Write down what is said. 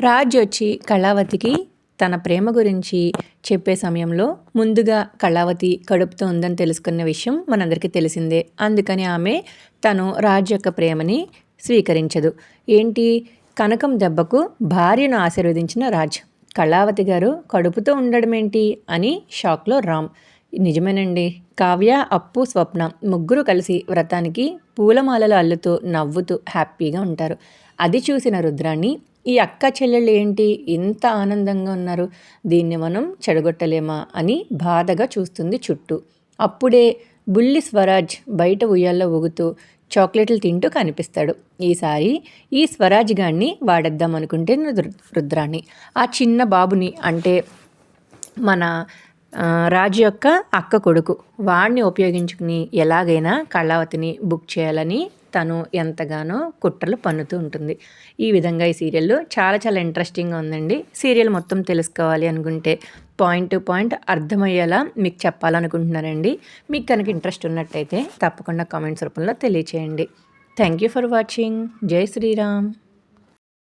రాజ్ వచ్చి కళావతికి తన ప్రేమ గురించి చెప్పే సమయంలో ముందుగా కళావతి కడుపుతో ఉందని తెలుసుకున్న విషయం మనందరికీ తెలిసిందే. అందుకని ఆమె తను రాజ్ యొక్క ప్రేమని స్వీకరించదు. ఏంటి? కనకం దెబ్బకు భార్యను ఆశీర్వదించిన రాజ్ కళావతి గారు కడుపుతో ఉండడం ఏంటి అని షాక్లో రామ్ నిజమేనండి? కావ్య అప్పు స్వప్న ముగ్గురు కలిసి వ్రతానికి పూలమాలలు అల్లుతూ నవ్వుతూ హ్యాపీగా ఉంటారు. అది చూసిన రుద్రాన్ని ఈ అక్క చెల్లెళ్ళు ఏంటి? ఇంత ఆనందంగా ఉన్నారు. దీన్ని మనం చెడగొట్టలేమా? అని బాధగా చూస్తుంది చుట్టూ. అప్పుడే బుల్లి స్వరాజ్ బయట ఉయ్యాల్లో ఊగుతూ చాక్లెట్లు తింటూ కనిపిస్తాడు. ఈసారి ఈ స్వరాజ్ గాడిని వాడేద్దాం అనుకుంటే రుద్రాన్ని. ఆ చిన్న బాబుని అంటే మన రాజు యొక్క అక్క కొడుకు. వాడిని ఉపయోగించుకుని ఎలాగైనా కళావతిని బుక్ చేయాలని తను ఎంతగానో కుట్రలు పన్నుతూ ఉంటుంది. ఈ విధంగా ఈ సీరియల్ చాలా చాలా ఇంట్రెస్టింగ్గా ఉందండి. సీరియల్ మొత్తం తెలుసుకోవాలి అనుకుంటే పాయింట్ టు పాయింట్ అర్థమయ్యేలా మీకు చెప్పాలనుకుంటున్నానండి. మీకు కనుక ఇంట్రెస్ట్ ఉన్నట్టయితే తప్పకుండా కామెంట్స్ రూపంలో తెలియచేయండి. Thank you for watching. జై శ్రీరామ్.